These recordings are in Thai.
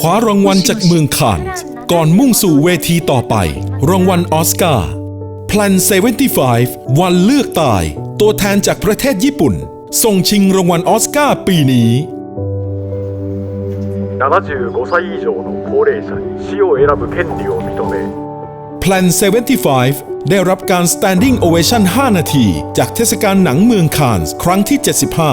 คว้ารางวัลจากเมืองคานส์ก่อนมุ่งสู่เวทีต่อไป รางวัลออสการ์ Plan 75 วันเลือกตาย ตัวแทนจากประเทศญี่ปุ่น ส่งชิงรางวัลออสการ์ปีนี้ 75歳以上の高齢者に死を選ぶ権利を認め Plan 75 ได้รับการ Standing Ovation 5 นาที จากเทศกาลหนังเมืองคานส์ครั้งที่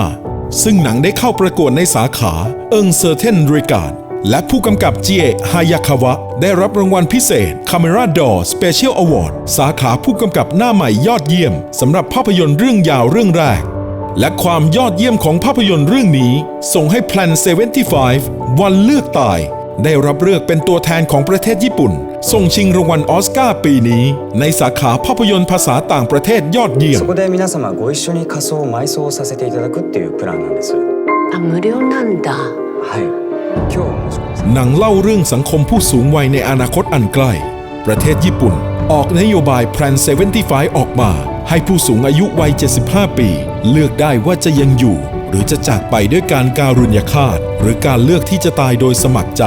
75 ซึ่งหนังได้เข้าประกวดในสาขาเอิงเซอร์เทนริการ และผู้กำกับจีเอะฮายาคาวะ ได้รับรางวัลพิเศษ Camera Door Special Award สาขาผู้กำกับหน้าใหม่ยอดเยี่ยมสำหรับภาพยนตร์เรื่องยาวเรื่องแรก และความยอดเยี่ยมของภาพยนตร์เรื่องนี้ ส่งให้ Plan 75 วันเลือกตาย ได้รับเลือกเป็นตัวแทนของประเทศญี่ปุ่น ส่งชิงรางวัลออสการ์ปีนี้ ในสาขาภาพยนตร์ภาษาต่างประเทศยอดเยี่ยม そこで皆様ご一緒に仮装を埋葬させていただくっていうプランなんですあ無料なんだはい今日申し込みさ หนังเล่าเรื่องสังคมผู้สูงวัยในอนาคตอันใกล้ ประเทศญี่ปุ่น ออกนโยบาย Plan 75 ออกมา ให้ผู้สูงอายุวัย 75 ปี เลือกได้ว่าจะยังอยู่ หรือจะจากไปด้วยการการุญยฆาต หรือการเลือกที่จะตายโดยสมัครใจ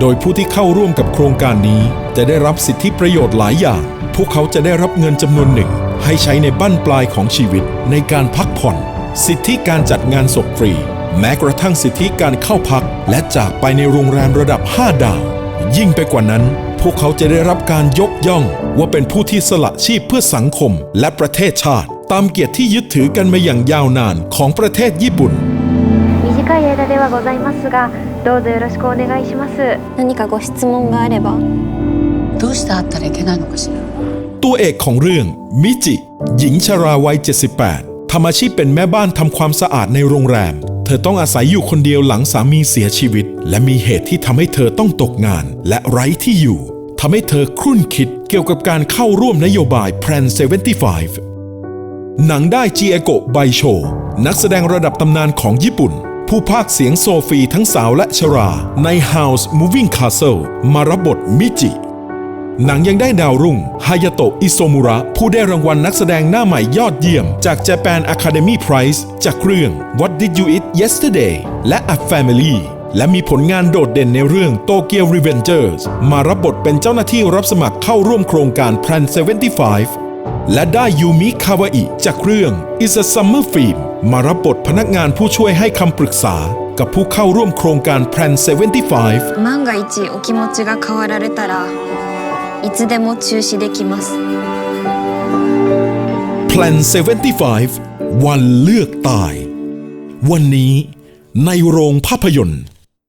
โดยผู้ที่เข้าร่วมกับโครงการนี้ จะได้รับสิทธิประโยชน์หลายอย่าง พวกเขาจะได้รับเงินจำนวนหนึ่ง ให้ใช้ในบั้นปลายของชีวิตในการพักผ่อน สิทธิการจัดงานศพฟรี แม้กระทั่งสิทธิการเข้าพัก และจากไปในโรงแรมระดับ 5 ดาว ยิ่งไปกว่านั้น พวกเขาจะได้รับการยกย่อง ว่าเป็นผู้ที่สละชีพเพื่อสังคม และประเทศชาติ ตามเกียรติที่ยึดถือกันมาอย่างยาวนานของประเทศญี่ปุ่น 短い間ではございますがどうぞよろしくお願いします何かご質問があればどうして会ったらいけないのかしら ตัวเอกของเรื่อง มิจิ หญิงชราวัย 78 ทำอาชีพเป็นแม่บ้านทำความสะอาดในโรงแรม เธอต้องอาศัยอยู่คนเดียวหลังสามีเสียชีวิต และมีเหตุที่ทำให้เธอต้องตกงาน และไร้ที่อยู่ทำให้เธอครุ่นคิดเกี่ยวกับการเข้าร่วมนโยบาย Plan 75 หนังได้จีเอโกะไบโช นักแสดงระดับตำนานของญี่ปุ่น ผู้พากย์เสียงโซฟีทั้งสาวและชรา ใน House Moving Castle มารับบทมิจิ หนังยังได้ดาวรุ่ง ฮายาโตะ อิโซมุระ ผู้ได้รางวัลนักแสดงหน้าใหม่ยอดเยี่ยม จาก Japan Academy Prize จากเรื่อง What Did You Eat Yesterday และ A Family และมีผลงานโดดเด่นในเรื่อง Tokyo Revengers มารับบทเป็นเจ้าหน้าที่รับสมัครเข้าร่วมโครงการ Plan 75 และได้ยูมิคาวาอิจากเรื่อง Is a Summer Film มารับบทพนักงานผู้ช่วยให้คำปรึกษา กับผู้เข้าร่วมโครงการ Plan 75 万が一お気持ちが変わられたら いつでも中止できます Plan 75 วันเลือกตาย วันนี้ในโรงภาพยนตร์